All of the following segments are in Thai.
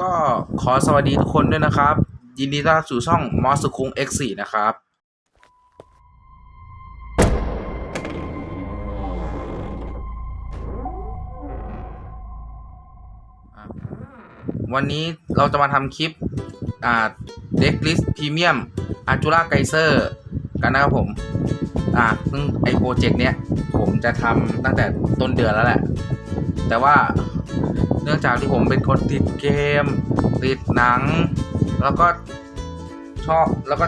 ก็ขอสวัสดีทุกคนด้วยนะครับ ยินดีต้อนรับสู่ช่องมอสคุง X4 นะครับ วันนี้เราจะมาทำคลิปอ่าเด็กลิสพรีเมียมอาจูราไกเซอร์กันนะครับผม อ่าซึ่งไอโปรเจกต์เนี้ย ผมจะทำตั้งแต่ต้นเดือนแล้วแหละ แต่ว่า เนื่องจากที่ผมเป็นคนติดเกม ติดหนัง แล้วก็ชอบแล้วก็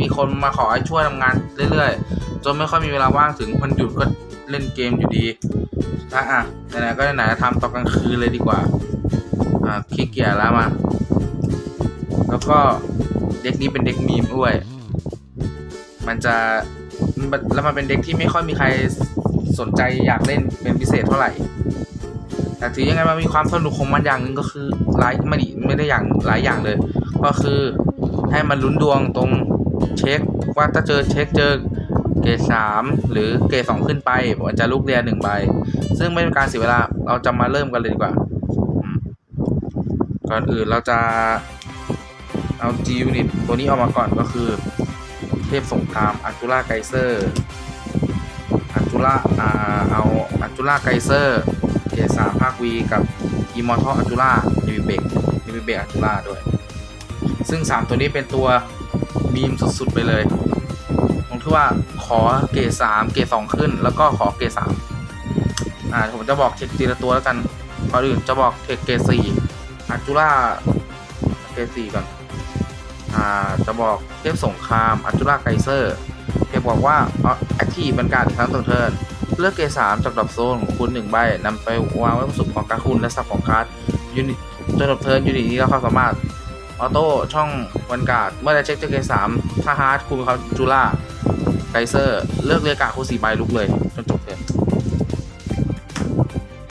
มีคนมาขอให้ช่วยทำงานเรื่อยๆ จนไม่ค่อยมีเวลาว่างถึงวันหยุดก็เล่นเกมอยู่ดีถ้าอะไหนๆก็ไหนๆทำตอนกลางคืนเลยดีกว่า อ่าขี้เกียจแล้วมา แล้วก็เด็กนี้เป็นเด็กมีมด้วย มันจะแล้วมันเป็นเด็กที่ไม่ค่อยมีใครสนใจอยากเล่นเป็นพิเศษเท่าไหร่ แต่ถือยังไงมันมีความสนุกของมันอย่างหนึ่งก็คือหลายไม่ไดไม่ได้อย่างหลายอย่างเลย ก็คือให้มันลุ้นดวงตรงเช็คว่าถ้าเจอเช็คเจอเกรดสามหรือเกรดสองขึ้นไปมันจะลูกเรียนหนึ่งใบ ซึ่งไม่เป็นการเสียเวลาเราจะมาเริ่มกันเลยดีกว่า ก่อนอื่นเราจะเอา G Unit ตัวนี้ออกมาก่อนก็คือ เทพสงครามอัจูราไกเซอร์อัจูร่าเอาอัจูราไกเซอร์ เกรดสามภาควีกับอีมอร์ทัลอัจูรานิวิเบกนิวิเบกอัจูราด้วย ซึ่ง 3 ตัวนี้เป็นตัวมีมสุด ๆ ไปเลยตรงที่ว่าขอเกรดสามเกรดสองขึ้น แล้วก็ขอเกรดสามอ่าผมจะบอกเทคทีละตัวแล้วกันก่อนอื่นจะบอกเทคเกรดสี่อัจูราเกรดสี่ก่อนอ่าจะบอกเทพสงครามอัจจุราไกเซอร์เทพบอกว่าแอคทีฟเป็นการครั้งต่อเทิร์น เลือกเกสามจากดรอปโซนของคุณหนึ่งใบนำไปวางไว้บนสุดของการดคุณและสับของการ์ดยูนิตจนดรอปเทิร์นยูนิตนี้เราความสามารถออโต้ช่องวันการ์ดเมื่อได้เช็คจากเกสามถ้าฮาร์ดคุณเขาจูราไกเซอร์เลือกเรียกาคุณสี่ใบลุกเลยจนจบเทิร์น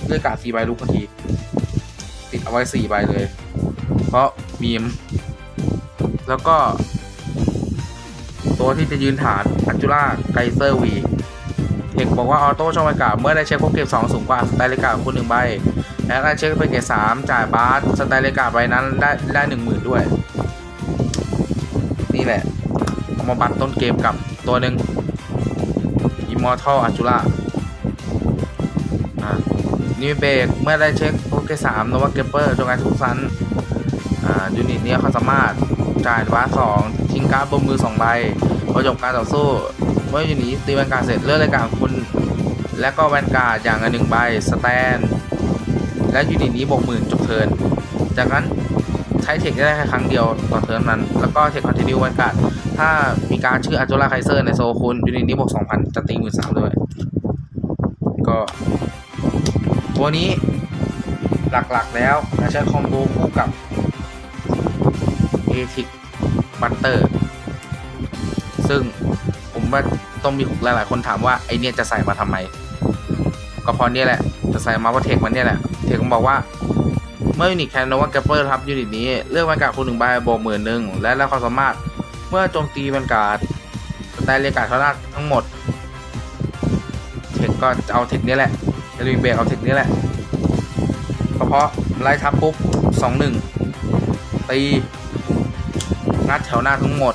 เลือกาสี่ใบลุกทันที ติดเอาไว้สี่ใบเลย เพราะมีม แล้วก็ ตัวที่จะยืนฐานอัจจุราไกเซอร์วี เทคบอกว่าออโต้ช่องบรรยากาศเมื่อได้เช็คพบเก็บ2สูงกว่าสไตล์เลกาของคุณหนึ่งใบ และได้เช็คเป็นเกรดสามจ่ายบาสสไตล์เลกาใบนั้นได้ได้หนึ่งหมื่นด้วย นี่แหละเอามาบัตรต้นเกมกับตัวหนึ่ง Immortal อัจจุราอ่านิวเบกเมื่อได้เช็คพบเกสามโนวาเกเปอร์จงการทุกซันอ่ายูนิตนี้เขาสามารถจ่ายบาสสองทิ้งการ์ดบนมือสองใบพอจบการต่อสู้ เมื่อยูนิตนี้ตีแวนการ์ดเสร็จเลือกรายการคุณ และก็แวนการ์ดอย่างละหนึ่งใบสแตน และยูนิตนี้บวกหมื่นจบเทิร์นจากนั้นใช้เทคได้แค่ครั้งเดียวต่อเทิร์นนั้น แล้วก็เทคคอนติเนียแวนการ์ดถ้ามีการชื่ออัจจุราไคเซอร์ในโซคุณยูนิตนี้บวกสองพันจะตีหมื่นสามด้วย ก็ ตัวนี้หลักๆแล้วจะใช้คอมโบคู่กับเอทิกบัตเตอร์ ซึ่ง ว่าต้องมีหลายๆคนถามว่าไอเนี่ยจะใส่มาทำไม ก็พราะเนี่ยแหละ จะใส่มาเพราะเทคมันเนี่ยแหละ เทคมันบอกว่าเมื่อยูนิตแคนโนวาแกปเปอร์ครับยูนิตนี้เลือกบรรยากาศคุณหนึ่งใบบวกหมื่นหนึ่งและแล้วความสามารถเมื่อโจมตีบรรยากาศสไตล์เรียกการเท่านั้นทั้งหมด เทคก็จะเอาเทคนี้แหละจะรีเบรกเอาเทคนี้แหละเพราะไล่ทับปุ๊บสองหนึ่งตีงัดแถวหน้าทั้งหมด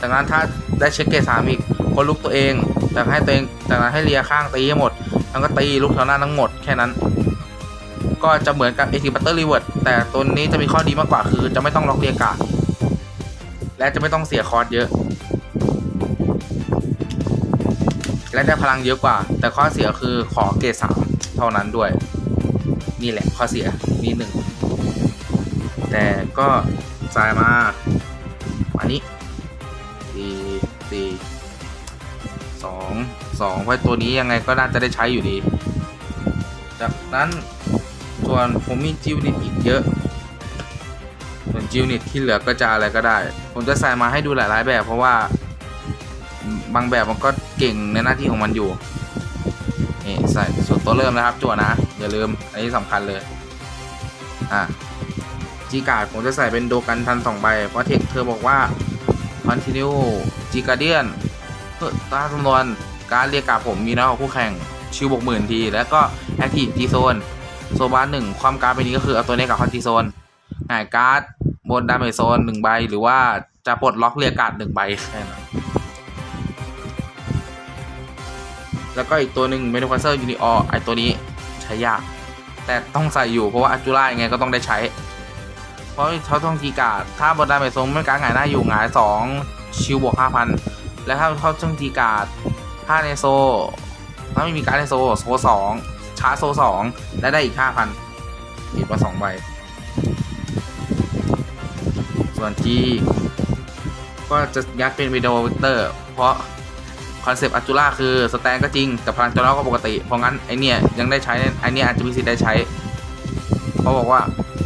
จากนั้นถ้าได้เช็คเกตสามอีก ก็ลุกตัวเองจากให้ตัวเองจากนั้นให้เลียข้างตีให้หมด แล้วก็ตีลุกแถวหน้าทั้งหมดแค่นั้น ก็จะเหมือนกับเอทีบัตเตอร์รีเวิร์ดแต่ตัวนี้จะมีข้อดีมากกว่าคือจะไม่ต้องล็อกเรียกาดและจะไม่ต้องเสียคอร์สเยอะ และได้พลังเยอะกว่า แต่ข้อเสียคือขอเกรดสามเท่านั้นด้วย นี่แหละข้อเสียนิดหนึ่งแต่ก็จ่ายมาอันนี้สี่สี่ 2 เพราะตัวนี้ยังไงก็น่าจะได้ใช้อยู่ดี จากนั้นส่วนผมมีจิวนิตอีกเยอะ ส่วนจิวนิตที่เหลือก็จะอะไรก็ได้ ผมจะใส่มาให้ดูหลาย ๆ แบบ เพราะว่าบางแบบมันก็เก่งในหน้าที่ของมันอยู่นี่ใส่ส่วนตัวเริ่มนะครับจั่วนะ อย่าลืม อันนี้สำคัญเลย อะจีการ์ดผมจะใส่เป็นโดกันทันสองใบ เพราะเทคเธอบอกว่า continue จีการ์เดียนตาจำนวน การเรียกกาดผมมีน้อยกว่าคู่แข่งชิวบวกหมื่นที แล้วก็ active จีโซนโซบาร์หนึ่งความการไปนี้ก็คือเอาตัวนี้กับคอนจีโซนหงายการ์ดบนดาเมจโซนหนึ่งใบ หรือว่าจะปลดล็อกเรียกการ์ดหนึ่งใบแค่นั้นแล้วก็อีกตัวหนึ่งเมนูคัสเซอร์ยูนิออไอตัวนี้ใช้ยาก แต่ต้องใส่อยู่เพราะว่าอจูล่ายังไงก็ต้องได้ใช้ เพราะเขาต้องทีการ์ดถ้าบนดาเมจโซนไม่การดหงายหน้าอยู่หงายสองชิวบวกห้าพันแล้วถ้าเขาต้องทีการ์ด ถ้าในโซ ถ้าไม่มีการดในโซ โซสองชาร์จโซสองและได้อีกห้าพันอีกมาสองใบ ส่วน G ก็จะยัดเป็นวิดีโอวิกเตอร์ เพราะคอนเซปต์อัจูล่าคือสแตนก็จริง แต่พลังจอร์ก็ปกติ เพราะงั้น ไอเนี่ย ยังได้ใช้ไอเนี่ยอาจจะมีสิทธิ์ได้ใช้เขาบอกว่า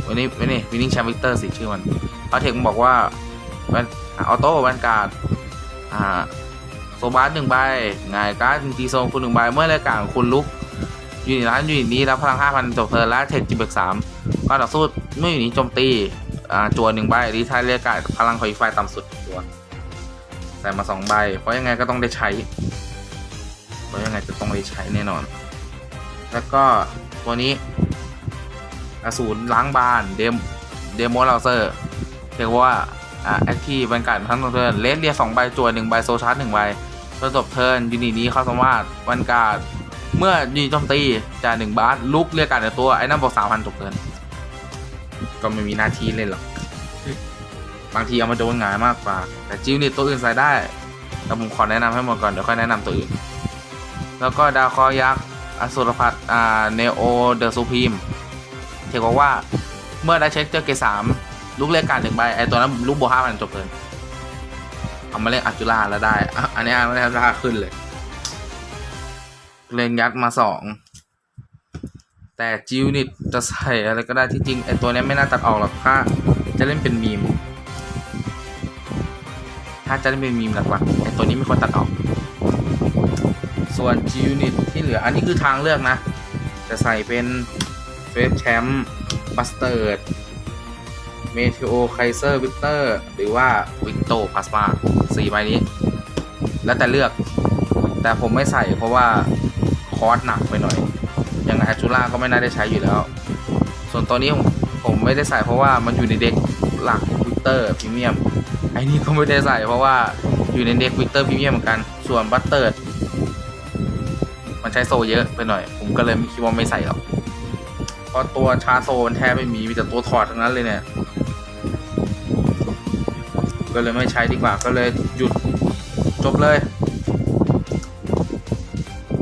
วันนี้วันนี้วินนิ่งแชมป์วิกเตอร์สิชื่อมันพาเทคมันบอกว่าแวนออโต้แวนการ์ดอ่า โซบาร์หนึ่งใบหงายการ์ดจีโซคุณหนึ่งใบเมื่อรายการของคุณลุกยูนิตร้านยูนิตนี้รับพลังห้าพันจบเทิร์นและเทคจิบเบกสามก็ต่อสู้เมื่อยู่นิตโจมตีอ่าจัวหนึ่งใบรีทายเรียกการพลังของอีกฝ่ายต่ำสุดตัวใส่มาสองใบ เพราะยังไงก็ต้องได้ใช้ เพราะยังไงจะต้องได้ใช้แน่นอน แล้วก็ตัวนี้อสูรล้างบานเดมเดโมลเซอร์เรียกว่าอ่าแอคทีฟบรรยากาศทั้งเทิร์นเลสเรียสองใบจวนหนึ่งใบโซชาร์หนึ่งใบ ประสบเทินยูนิตนี้เข้าสามารถบรรยากาศเมื่อยูนิตโจมตีจ่ายหนึ่งบาทลุกเรียกการในตัวไอ้นั่นบอกสามพันจบเทินก็ไม่มีหน้าที่เล่นหรอก บางทีเอามาโดนหงายมากกว่า แต่จิวนิตตัวอื่นใส่ได้ แต่ผมขอแนะนำให้หมดก่อน เดี๋ยวค่อยแนะนำตัวอื่น แล้วก็ดาวคอยักษ์อสุรพัฒอ่าเนโอเดอะซูพรีมเทบอกว่าเมื่อได้เช็คเจอเกสามลูกเรียกการหนึ่งใบไอตัวนั้นลูกโบห้าพันจบเลย เอามาเล่นอัจุราแล้วได้ อันนี้ไม่ได้ราคาขึ้นเลย เล่นยัดมาสอง แต่จิวนิตจะใส่อะไรก็ได้ที่จริงไอตัวนี้ไม่น่าตัดออกหรอกถ้าจะเล่นเป็นมีม ถ้าจะเล่นเป็นมีมหลักๆไอตัวนี้ไม่ควรตัดออก ส่วนจิวนิตที่เหลืออันนี้คือทางเลือกนะ จะใส่เป็นเฟสแชมป์บัสเตอร์ เมทิโอไคเซอร์วิกเตอร์หรือว่าวิกโตพลาสมาสี่ใบนี้ แล้วแต่เลือก แต่ผมไม่ใส่เพราะว่าคอร์สหนักไปหน่อย อย่างอาจูล่าก็ไม่น่าได้ใช้อยู่แล้ว ส่วนตัวนี้ผมไม่ได้ใส่เพราะว่ามันอยู่ในเด็กหลักวิกเตอร์พรีเมียมไอ้นี่ก็ไม่ได้ใส่เพราะว่าอยู่ในเด็กวิกเตอร์พรีเมียมเหมือนกัน ส่วนบัตเตอร์มันใช้โซเยอะไปหน่อย ผมก็เลยคิดว่าไม่ใส่หรอกเพราะตัวชาร์จโซนแทบไม่มี มีแต่ตัวถอดทั้งนั้นเลยเนี่ย ก็เลยไม่ใช้ดีกว่าก็เลยหยุดจบเลย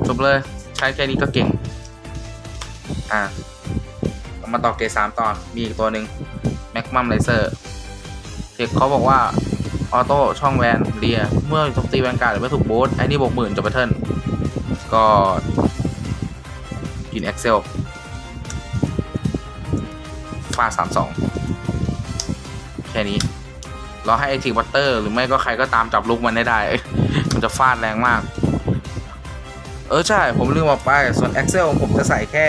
จบเลย ใช้แค่นี้ก็เก่ง อะเรามาต่อเกรดสามตอนมีอีกตัวหนึ่งแม็กมัมไลเซอร์เทคเขาบอกว่า ออโต้ช่องแวนเรีย เมื่อโจมตีแวนการ์ดหรือไม่ถูกโบสไอ้นี่บวกหมื่นจบไปเทิร์นก็กิน Excel ฟาสามสองแค่นี้ เราให้ไอทีวัตเตอร์ หรือไม่ก็ใครก็ตามจับลูกมันได้ได้ มันจะฟาดแรงมาก เออใช่ ผมลืมบอกไป ส่วน Excel ผมจะใส่แค่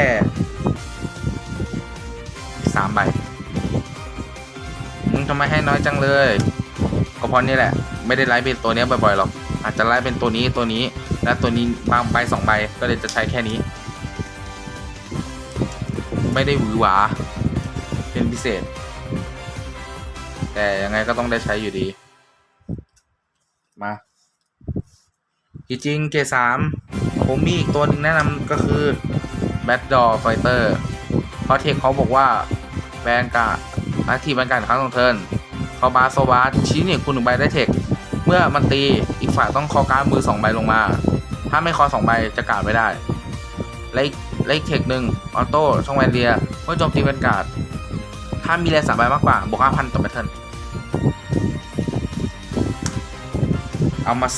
สามใบ มึงทำไมให้น้อยจังเลย ก็เพราะนี่แหละ ไม่ได้ไลฟ์เป็นตัวเนี้ยบ่อยๆหรอก อาจจะไลฟ์เป็นตัวนี้ตัวนี้ และตัวนี้บางใบสองใบ ก็เลยจะใช้แค่นี้ ไม่ได้หวือหวาเป็นพิเศษ แต่ยังไงก็ต้องได้ใช้อยู่ดี มาจริงเกสามผมมีอีกตัวหนึ่งแนะนำก็คือ b a d d o r Fighter เพราะเทคเขาบอกว่าแบนการ์ดอาทีแบนการครั้งของเทิร์นคอบาโซบาชี้เนี่ยคุณหนึ่งใบได้เทค เมื่อมันตีอีกฝ่ายต้องคอการมือสองใบลงมา ถ้าไม่คอสองใบจะกาดไม่ได้และอีกและอีกเทคหนึ่งออโต้ช่องแวนเรียเมื่อโจมตีแวนการ์ดถ้ามีแรงสามใบมากกว่าบวกห้าพันต่อแบตเทิล เอามา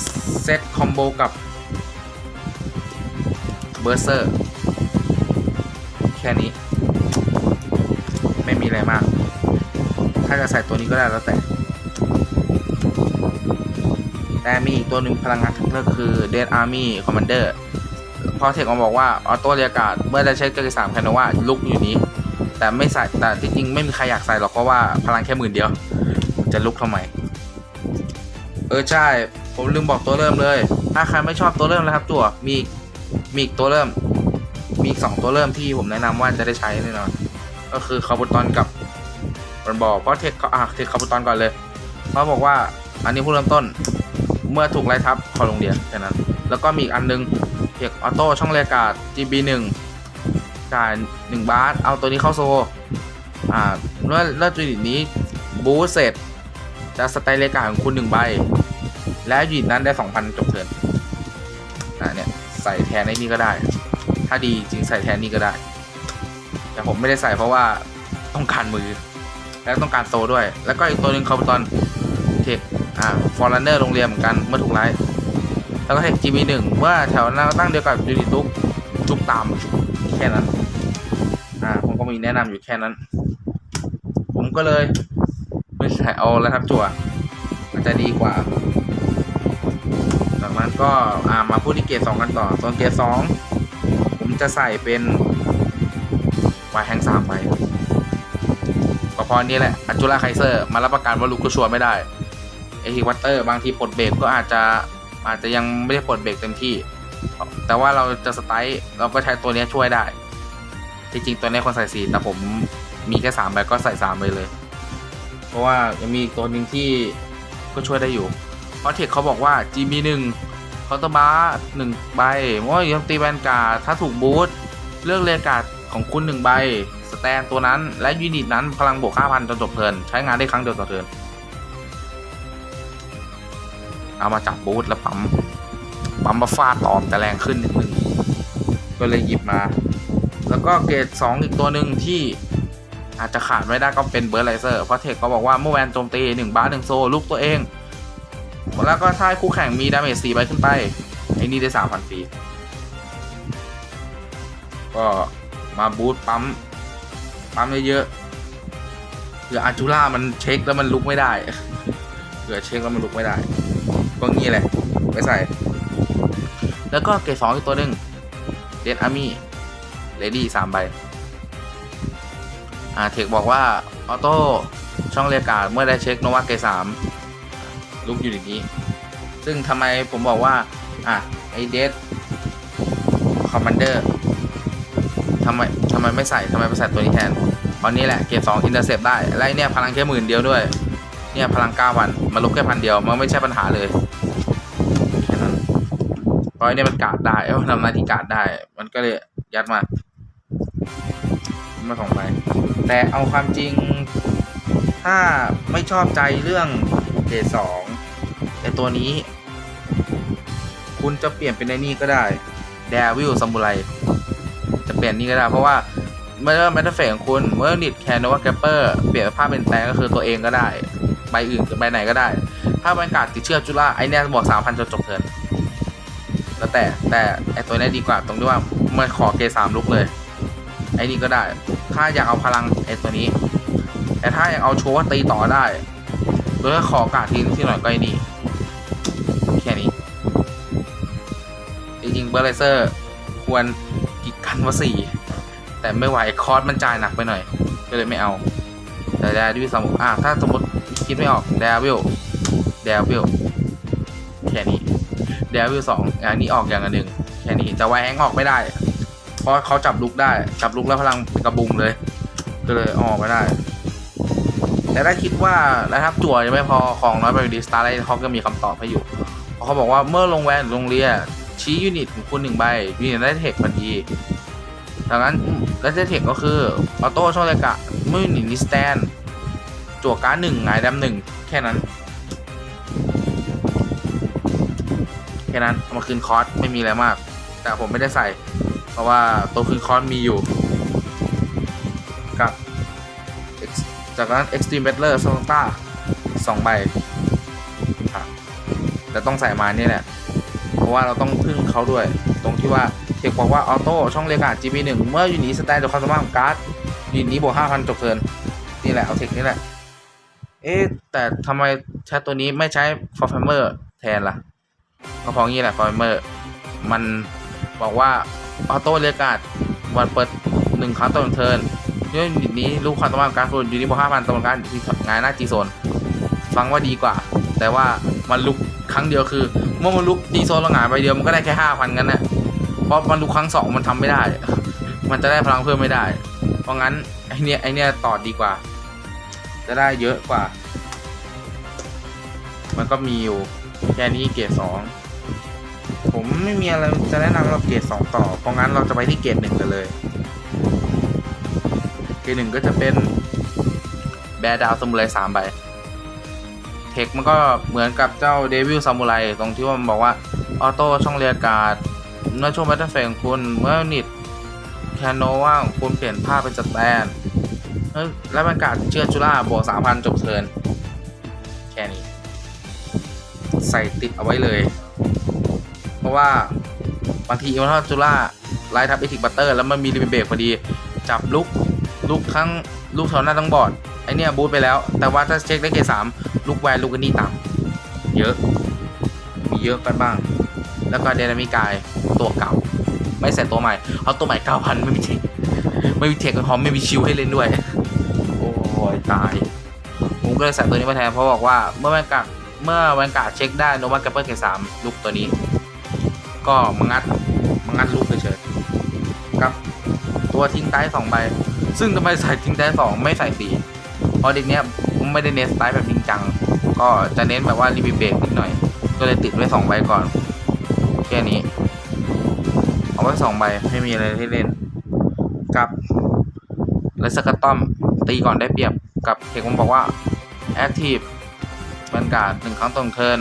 เซตคอมโบกับเบอร์เซอร์แค่นี้ ไม่มีอะไรมาก ถ้าจะใส่ตัวนี้ก็ได้แล้วแต่ แต่มีอีกตัวหนึ่งพลังงานทั้งเลือกคือ Dead Army Commander พอเทคมาบอกว่า ออโต้เรียกาศเมื่อได้ใช้เกิดสามแคนว่าลุกอยู่นี้ แต่ไม่ใส่แต่จริงๆไม่มีใครอยากใส่หรอกเพราะว่าพลังแค่หมื่นเดียว จะลุกทำไม เออใช่ ผมลืมบอกตัวเริ่มเลย ถ้าใครไม่ชอบตัวเริ่มนะครับจั่วมีมีอีกตัวเริ่ม มีอีกสองตัวเริ่มที่ผมแนะนำว่าจะได้ใช้แน่นอน ก็คือคาร์บอนตอนกับมันบอเพราะเทคเขาอะเทคคาบุตอนก่อนเลยเขาบอกว่าอันนี้ผู้เริ่มต้นเมื่อถูกไล่ทับขอลงเรียแค่นั้น แล้วก็มีอีกอันนึงเทคออโต้ช่องเรียการ์ด GB 1 จ่าย1บาทเอาตัวนี้เข้าโซอ่าเมื่อเลือดยูนิตนี้บูสเสร็จจะสไตล์เรียกาดของคุณหนึ่งใบ และยูนิตนั้นได้2,000จบเทิร์นอ่าเนี่ยใส่แทนไอ้นี่ก็ได้ ถ้าดีจริงใส่แทนนี่ก็ได้ แต่ผมไม่ได้ใส่เพราะว่าต้องการมือ และต้องการโซด้วย แล้วก็อีกตัวหนึ่งคาร์บตอนเทคอ่าฟอร์เรนเนอร์โรงเรียนเหมือนกันเมื่อถูกไล่แล้วก็เทคจีบีหนึ่งเมื่อแถวหน้าตั้งเดียวกับยูนิตทุกทุกตามแค่นั้นอ่าผมก็มีแนะนำอยู่แค่นั้น ผมก็เลยไม่ใส่เอาแล้วทับจั่วมันจะดีกว่า ก็อ่ามาพูดที่เกรดสองกันต่อส่วนเกรดสองผมจะใส่เป็นวายแฮงสามไปก็พราะนี่แหละอัจจุราไคเซอร์ มารับประกันว่าลูกก็ชัวร์ไม่ได้ไอทีวัตเตอร์บางทีปลดเบรกก็อาจจะอาจจะยังไม่ได้ปลดเบรกเต็มที่ แต่ว่าเราจะสไตล์เราก็ใช้ตัวนี้ช่วยได้ จริงๆตัวนี้คนใส่สีแต่ผมมีแค่สามใบก็ใส่สามใบเลย เพราะว่ายังมีตัวหนึ่งที่ก็ช่วยได้อยู่เพราะเทคเขาบอกว่า GB หนึ่ง คาน์เตอร์บาร์หนึ่งใบเมื่อยมตีแวนการ์ดถ้าถูกบูทเลือกเรียกาดของคุณหนึ่งใบ สแตนตัวนั้นและยูนิตนั้นพลังบวก5,000จนจบเทิร์นใช้งานได้ครั้งเดียวต่อเทิร์นเอามาจับบูทแล้วปั๊มปั๊มมาฟาดตอมแต่แรงขึ้นนิดนึงก็เลยหยิบมา แล้วก็เกรด2อีกตัวหนึ่งที่อาจจะขาดไม่ได้ก็เป็นเบิร์ดไลเซอร์เพราะเทคเขาบอกว่าเมื่อแวนโจมตี1บาร์หนึ่งโซลูกตัวเอง แล้วก็ถ้าคู่แข่งมีดาเมจ4ใบขึ้นไป ไอ้นี่ได้3,000ฟรี ก็มาบูทปั๊ม ปั๊มเยอะๆเผื่ออาจูล่ามันเช็คแล้วมันลุกไม่ได้เผื่อเช็คแล้วมันลุกไม่ได้ ก็งี้แหละไปใส่ แล้วก็เกรดสองอีกตัวหนึ่งเดนอาร์มี่เลดี้สามใบ อ่าเทคบอกว่า ออโต้ช่องเรียกการ์ดเมื่อได้เช็คโนวาเกรดสาม ลุกอยู่ในนี้ซึ่งทำไมผมบอกว่า อะ ไอเดสคอมมานเดอร์ทำไมทำไมไม่ใส่ทำไมไม่ใส่ตัวนี้แทนตอนนี้แหละเกรดสองอินเตอร์เซปได้และไอ้เนี่ยพลังแค่หมื่นเดียวด้วย เนี่ยพลังเก้าพันมาลุกแค่พันเดียว มันไม่ใช่ปัญหาเลยแค่นั้นเพราะไอ้เนี่ยมันกาดได้เอ้าทำหน้าที่กาดได้ มันก็เลยยัดมามาสองใบแต่เอาความจริง ถ้าไม่ชอบใจเรื่องเกรดสอง ไอตัวนี้ คุณจะเปลี่ยนเป็นไอ้นี่ก็ได้เดวิลซัมบูไรจะเปลี่ยนนี่ก็ได้ เพราะว่าเมื่อแมทเฟของคุณเมื่อนิดแคนว่าแกปเปอร์เปลี่ยนภาพเป็นแปลงก็คือตัวเองก็ได้ ใบอื่นใบไหนก็ได้ ถ้าบรรยากาศติดเชื้อจุฬาไอเนี่ยบวกสามพันจนจบเทินแล้วแต่แต่ไอตัวนี้ดีกว่าตรงที่ว่ามันขอเกสามลุกเลย ไอ้นี่ก็ได้ ถ้าอยากเอาพลังไอ้ตัวนี้ แต่ถ้าอยากเอาโชว์ว่าตีต่อได้โดยขอกาดทีที่หน่อยก็ไอ้นี่ ริงเบอร์เลเซอร์ ควรกิกกันว่าสี่แต่ไม่ไหวคอร์สมันจ่ายหนักไปหน่อย ก็เลยไม่เอา แต่ดาวิสมมติอะถ้าสมมติคิดไม่ออกดาวิลดาวิลแค่นี้ดวิลสองอย่างนี้ออกอย่างอันหนึ่งแค่นี้จะไวแฮงออกไม่ได้ เพราะเขาจับลุกได้ จับลุกแล้วพลังกระบุงเลย ก็เลยออกไม่ได้ แต่ถ้าคิดว่าแล้วทับจั่วยังไม่พอของน้อยไปดีสตาร์ไลท์เขาก็มีคำตอบให้อยู่เพราะเขาบอกว่าเมื่อลงแวนหรือลงเรีย ชี้ยูนิตของคุณหนึ่งใบยูนิตได้เทคทันทีดังนั้นและเทคก็คือออโต้ช่องเลกะเมื่อยูนิตนี้สแตนจั่วการ์ดหนึ่งหงายดำหนึ่งแค่นั้น แค่นั้นเอามาคืนคอร์สไม่มีอะไรมาก แต่ผมไม่ได้ใส่ เพราะว่าตัวคืนคอร์สมีอยู่กับจากนั้น Extreme Battler s o n a t a สองใบแต่ต้องใส่มาเนี่ยแหละ ราะว่าเราต้องพึ่งเขาด้วย ตรงที่ว่าเทคบอกว่าออโต้ช่องเรียกการ์ด GB 1 เมื่ออยู่นี้สแตนจากความสามารถของการ์ดยูนิตนี้บวก5,000จบเทินนี่แหละเอาเทคนี่แหละ เอ๊ะแต่ทำไมใช้ตัวนี้ไม่ใช้ f o r f a r m e r แทนล่ะก็เพราะงี้แหละ f o r f a r m e r มันบอกว่าออโต้เรียกาดวันเปิดหนึ่งครั้งต่อเทินด้วยยูนิตนี้ลูกความสามารถของการโซนยูนิตบวกห้าพันต่อการที่งานหน้าจีโซนฟังว่าดีกว่า แต่ว่า มันลุกครั้งเดียวคือ เมื่อมันลุกจีโซนละหงายไปเดียวมันก็ได้แค่ห้าพันกันนะเพราะมันลุกครั้งสองมันทำไม่ได้ มันจะได้พลังเพิ่มไม่ได้ เพราะงั้นไอเนี้ยไอเนี้ยต่อดีกว่า จะได้เยอะกว่า มันก็มีอยู่แค่นี้เกรดสองผมไม่มีอะไรจะแนะนำเราเกรดสองต่อ เพราะงั้นเราจะไปที่เกรดหนึ่งกันเลยเกรดหนึ่งก็จะเป็นแบร์ดาวซามูไรสามใบ ทคมันก็เหมือนกับเจ้าเดวิลซามูไรตรงที่ว่ามันบอกว่า ออโต้ช่องเรียกาดเมื่อช่วงแบทเทิลเฟของคุณเมื่อนิดแคนโนว่าของคุณเปลี่ยนภาพเป็นสแตนแล้วบรรยากาศเชื่อจุล่าบวกสามพันจบเทินแค่นี้ ใส่ติดเอาไว้เลย เพราะว่าบางทีมันถ้าจุล่าไล่ทับเอทิกบัตเตอร์แล้วมันมีรีเบรกพอดี จับลุกลุกครั้งลุกแถวหน้าทั้งบอด ไอเนี้ยบูทไปแล้ว แต่ว่าถ้าเช็คได้เกรดสามลุกแวนลุกกันนี่ต่ำเยอะ มีเยอะกันบ้าง แล้วก็เดนามิกายตัวเก่า ไม่ใส่ตัวใหม่เอาตัวใหม่เก้าพันไม่มีเทคไม่มีเทคพร้อมไม่มีชิวให้เล่นด้วย โอ้ยตาย ผมก็เลยใส่ตัวนี้มาแทนเพราะบอกว่าเมื่อแวนการ์ดเมื่อแวนการ์ดเช็คได้โนวันกับเปิลเกรดสามลุกตัวนี้ ก็มางัดมางัดลุกเฉยๆกับ ตัวทิ้งใต้สองใบซึ่งทำไมใส่ทิ้งใต้สองไม่ใส่สี เพราะเด็กเนี้ยไม่ได้เน้นสไตล์แบบจริงจัง ก็จะเน้นแบบว่ารีวิเบรกนิดหน่อย ก็เลยติดไว้สองใบก่อน แค่นี้ เอาไว้สองใบไม่มีอะไรให้เล่น กับเลสกัตตอมตีก่อนได้เปรียบ กับเทคผมบอกว่า Active บรรยากาศหนึ่งครั้งตรงเทิร์น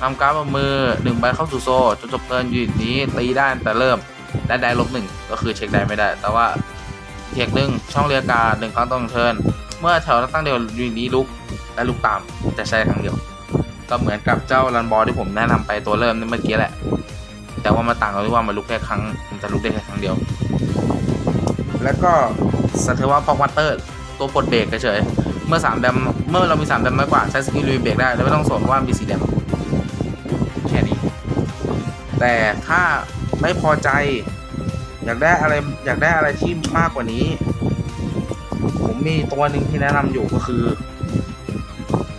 ทำการ์ดบมือหนึ่งใบเข้าสู่โซ่จนจบเทิร์นอยู่นี้ตีได้แต่เริ่มและได้ลบหนึ่งก็คือเช็คได้ไม่ได้ แต่ว่าเทคหนึ่งช่องเรียกาหนึ่งครั้งตรงเทิร์น เมื่อแถวตั้งเดียวอยู่นี้ลุกและลุกตามแต่ใช้ครั้งเดียว ก็เหมือนกับเจ้ารันบอลที่ผมแนะนำไปตัวเริ่มนี่เมื่อกี้แหละ แต่ว่ามาต่างกันที่ว่ามันลุกแค่ครั้งมันจะลุกได้แค่ครั้งเดียว แล้วก็สเตว่าพอกวัตเตอร์ตัวปลดเบรกเฉยเมื่อสามแดมเมื่อเรามีสามแดมมากกว่าใช้สกิลลุยเบรกได้แล้วไม่ต้องสนว่ามีสี่แดมแค่นี้ แต่ถ้าไม่พอใจ อยากได้อะไรอยากได้อะไรที่มากกว่านี้ ผมมีตัวหนึ่งที่แนะนำอยู่ก็คือ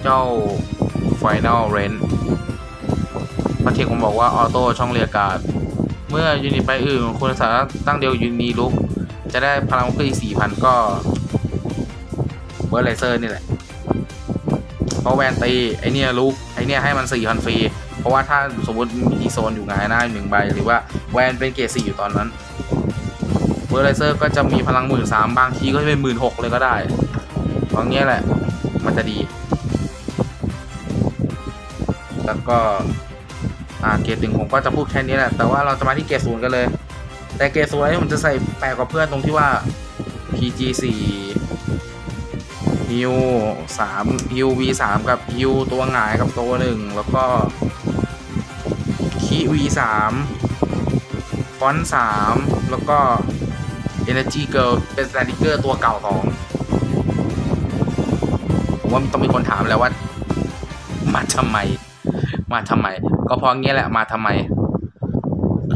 เจ้า Final Range พระเทคผมบอกว่าออโต้ช่องเรียกการเมื่อยูนิตไปอื่นคุณสามารถตั้งเดียวยูนิลุก จะได้พลังขึ้นอีกสี่พันก็เบอร์ไลเซอร์นี่แหละ เพราะแวนตี ไอเนี้ยลุก ไอเนี้ยให้มันสี่พันฟรี เพราะว่าถ้าสมมติมีโซนอยู่ไงหน้าหนึ่งใบ หรือว่าแวนเป็นเกรดสี่อยู่ตอนนั้น อร์ไลเซอร์ก็จะมีพลังหมื่นสามบางทีก็จะเป็นหมื่นหกเลยก็ได้เพราะงี้แหละ มันจะดี แล้วก็อ่าเกรดหนึ่งผมก็จะพูดแค่นี้แหละ แต่ว่าเราจะมาที่เกรดศูนย์กันเลย แต่เกรดศูนย์อันนี้ผมจะใส่แปลกกว่าเพื่อนตรงที่ว่า PG 4ฮิว3ฮิว V 3กับฮิวตัวหงายกับตัวหนึ่งแล้วก็คี V 3ฟอนต์3แล้วก็ Energy Girl เป็นสแตนดิเกอร์ตัวเก่าของ ผมว่าต้องมีคนถามแล้วว่า มาทำไม มาทำไม ก็เพราะงี้แหละมาทำไม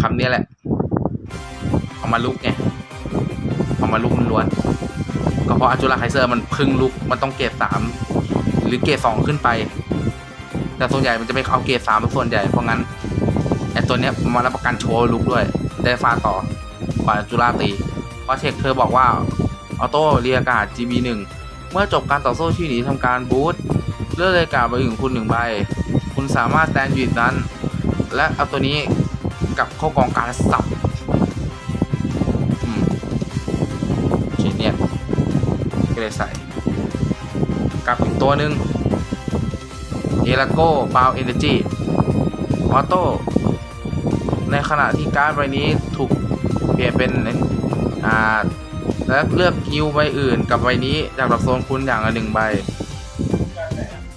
คำนี้แหละ เอามาลุกไง เอามาลุกล้วน ก็เพราะอาจูราไคเซอร์มันพึ่งลุก มันต้องเกรดสามหรือเกรดสองขึ้นไป แต่ส่วนใหญ่มันจะไม่เข้าเกรดสามเป็นส่วนใหญ่ เพราะงั้นไอตัวเนี้ยมารับประกันโชว์ลุกด้วย ได้ฟาต่อกว่าอาจูราตี เพราะเทคเธอบอกว่าออโต้เรียกาศ GB 1 เมื่อจบการต่อสู้ที่หนีทำการบูทเลือกเลยกาศใบอื่นคุณหนึ่งใบ คุณสามารถแตนยูนิตนั้น และเอาตัวนี้กับเข้ากองการสับชิ้นเนียก็เลยใส่ กับอีกตัวหนึ่งเอลโก้บาวเอเนจีออโต้ในขณะที่การ์ดใบนี้ถูกเปลี่ยนเป็น อ่าและเลือกคิวใบอื่นกับใบนี้จากดอกโซนคุณอย่างละหนึ่งใบ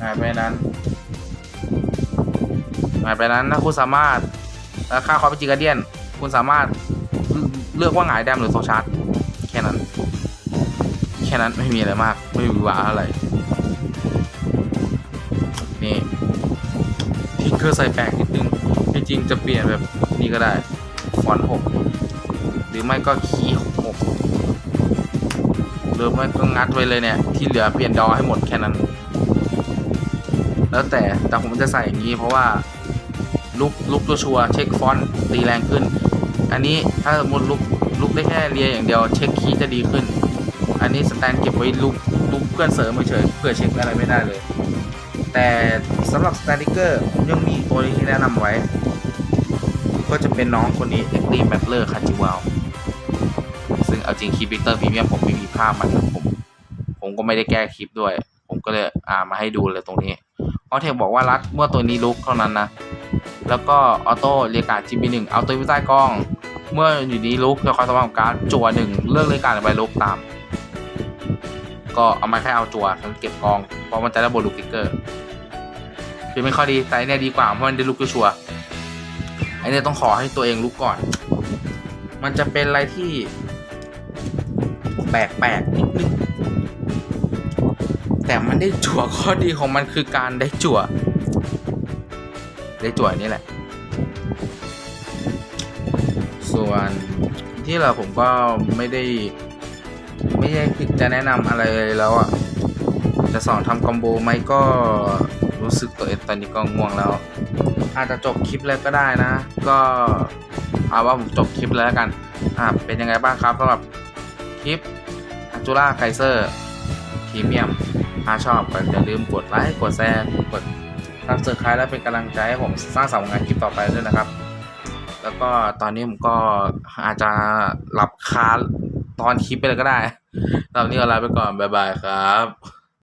หายไปนั้นหายไปนั้นถ้าคุณสามารถแล้วค่าคอร์ปจิกาเดียน คุณสามารถเลือกว่าหงายแดมหรือโซชาร์ตแค่นั้น แค่นั้นไม่มีอะไรมาก ไม่มีหวาอะไร นี่ทิกเกอร์ใส่แปลกนิดนึงจริงจะเปลี่ยนแบบนี้ก็ได้ฟอนต์หก รือไม่ก็คีย์หกหรือไม่ก็งัดไว้เลยเนี่ย ที่เหลือเปลี่ยนดอให้หมดแค่นั้น แล้วแต่แต่ผมจะใส่อย่างนี้เพราะว่าลุกลุกตัวชัวร์เช็คฟอนต์ตีแรงขึ้น อันนี้ถ้าสมมติลุกลุกได้แค่เรียอย่างเดียวเช็คคีย์จะดีขึ้น อันนี้สแตนเก็บไว้ลุกลุกเพื่อนเสริมเฉยๆเพื่อเช็คอะไรไม่ได้เลย แต่สำหรับสแตนดิเกอร์ผมยังมีตัวนึงที่แนะนำไว้ ก็จะเป็นน้องคนนี้ e x t r e m e Battler คาจิว l ซึ่ง เอาจริงคลิปวิกเตอร์พรีเมียมผมไม่มีภาพมันผม ผมก็ไม่ได้แก้คลิปด้วย ผมก็เลยอ่ามาให้ดูเลยตรงนี้ออเทคบอกว่ารัดเมื่อตัวนี้ลุกเท่านั้นนะ แล้วก็ออโต้เรียกการ์ด GB1 เอาตัวไว้ใต้กล้อง เมื่ออยู่นี้ลุกจะคอยสมัครการจั่วหนึ่งเลือกเรียกการไปลุกตาม ก็เอามาแค่เอาจั่วทั้งเก็บกองเพราะมันจะได้บลุกติ๊กเกอร์คือไม่ค่อยดีแต่อันเนี่ยดีกว่าเพราะมันได้ลุกชัวร์ไอเนี่ยต้องขอให้ตัวเองลุกก่อน มันจะเป็นอะไรที่ แปลกๆนิดนึงแต่มันได้จั่วข้อดีของมันคือการได้จั่ว ได้จั่วนี่แหละ ส่วนที่เราผมก็ไม่ได้ ไม่ใช่จะแนะนำอะไรแล้วอะจะสอนทำคอมโบไหมก็รู้สึกตัวเองตอนนี้ก็ง่วงแล้ว อาจจะจบคลิปเลยก็ได้นะ ก็เอาว่าผมจบคลิปแล้วกันอ่าเป็นยังไงบ้างครับสำหรับ ลิปจูล่าไกเซอร์พรีเมียมถ้าชอบก็อย่าลืมกดไลค์กดแชร์กดซับสไครต์และเป็นกำลังใจให้ผมสร้างสรรค์งานคลิปต่อไปด้วยนะครับ แล้วก็ตอนนี้ผมก็อาจจะหลับคาตอนคลิปไปเลยก็ได้ตอนนี้ก็ลาไปก่อน บ๊ายบายครับ